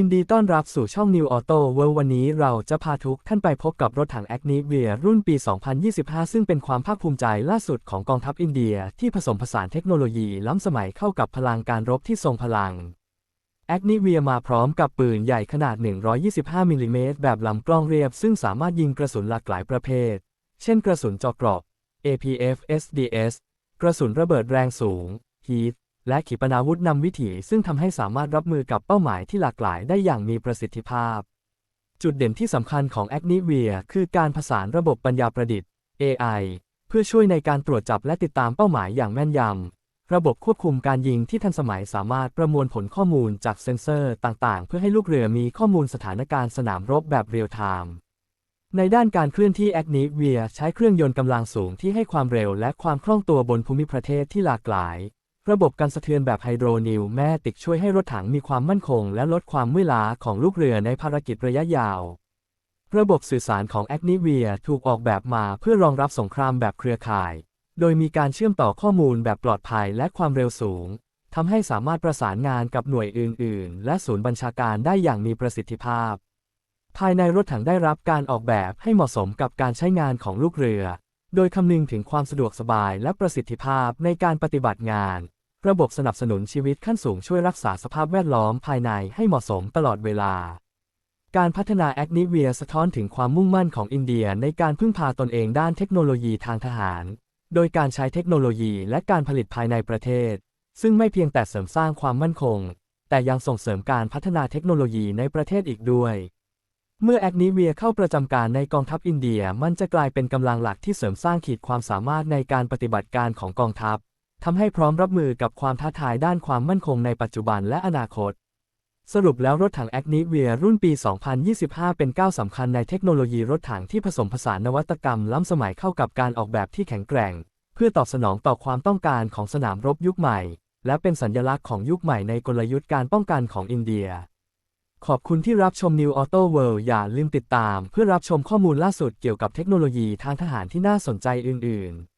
ยินดีต้อนรับสู่ช่อง New Auto World วันนี้เราจะพาทุกท่านไปพบกับรถถัง a g n i v i a รุ่นปี 2025 ซึ่งเป็นความภาคภูมิใจล่าสุดของกองทัพอินเดีย ที่ผสมผสานเทคโนโลยีล้ำสมัยเข้ากับพลังการรบที่ทรงพลัง a g n i v i a มาพร้อมกับปืนใหญ่ขนาด 125มิลลิเมตรแบบลำกล้องเรียบ ซึ่งสามารถยิงกระสุนหลากหลายประเภท เช่น กระสุนเจอกรอบ APF SDS กระสุนระเบิดแรงสูง HEAT และขีปนาวุธนำวิถีซึ่งทำให้สามารถรับมือกับเป้าหมายที่หลากหลายได้อย่างมีประสิทธิภาพ จุดเด่นที่สำคัญของ a g n i v i a คือการผสานระบบปัญญาประดิษฐ์ AI เพื่อช่วยในการตรวจจับและติดตามเป้าหมายอย่างแม่นยำ ระบบควบคุมการยิงที่ทันสมัยสามารถประมวลผลข้อมูลจากเซ็นเซอร์ต่างๆ เพื่อให้ลูกเรือมีข้อมูลสถานการณ์สนามรบแบบเรียลไทม์ในด้านการเคลื่อนที่ a g n i v i a ใช้เครื่องยนต์กำลังสูงที่ให้ความเร็วและความคล่องตัวบนภูมิประเทศที่หลากหลาย ระบบการสะเทือนแบบไฮโดรนิวแมติกช่วยให้รถถังมีความมั่นคง และลดความเมื่อยล้าของลูกเรือในภารกิจระยะยาว ระบบสื่อสารของ a g n i v i a ถูกออกแบบมาเพื่อรองรับสงครามแบบเครือข่าย โดยมีการเชื่อมต่อข้อมูลแบบปลอดภัยและความเร็วสูงทำให้สามารถประสานงานกับหน่วยอื่น ๆ และศูนย์บัญชาการได้อย่างมีประสิทธิภาพ ภายในรถถังได้รับการออกแบบให้เหมาะสมกับการใช้งานของลูกเรือ โดยคำนึงถึงความสะดวกสบายและประสิทธิภาพในการปฏิบัติงาน ระบบสนับสนุนชีวิตขั้นสูงช่วยรักษาสภาพแวดล้อมภายในให้เหมาะสมตลอดเวลา การพัฒนาแอคนิเวียสะท้อนถึงความมุ่งมั่นของอินเดียในการพึ่งพาตนเองด้านเทคโนโลยีทางทหาร โดยการใช้เทคโนโลยีและการผลิตภายในประเทศ ซึ่งไม่เพียงแต่เสริมสร้างความมั่นคง แต่ยังส่งเสริมการพัฒนาเทคโนโลยีในประเทศอีกด้วยเมื่อแอคนิเวียเข้าประจำการในกองทัพอินเดียมันจะกลายเป็นกำลังหลักที่เสริมสร้างขีดความสามารถในการปฏิบัติการของกองทัพ ทำให้พร้อมรับมือกับความท้าทายด้านความมั่นคงในปัจจุบันและอนาคต สรุปแล้วรถถังแอคนิเวียรุ่นปี 2025 เป็นก้าวสำคัญในเทคโนโลยีรถถังที่ผสมผสานนวัตกรรมล้ำสมัยเข้ากับการออกแบบที่แข็งแกร่ง เพื่อตอบสนองต่อความต้องการของสนามรบยุคใหม่ และเป็นสัญลักษณ์ของยุคใหม่ในกลยุทธ์การป้องกันของอินเดีย ขอบคุณที่รับชม New Auto World อย่าลืมติดตาม เพื่อรับชมข้อมูลล่าสุดเกี่ยวกับเทคโนโลยีทางทหารที่น่าสนใจอื่น ๆ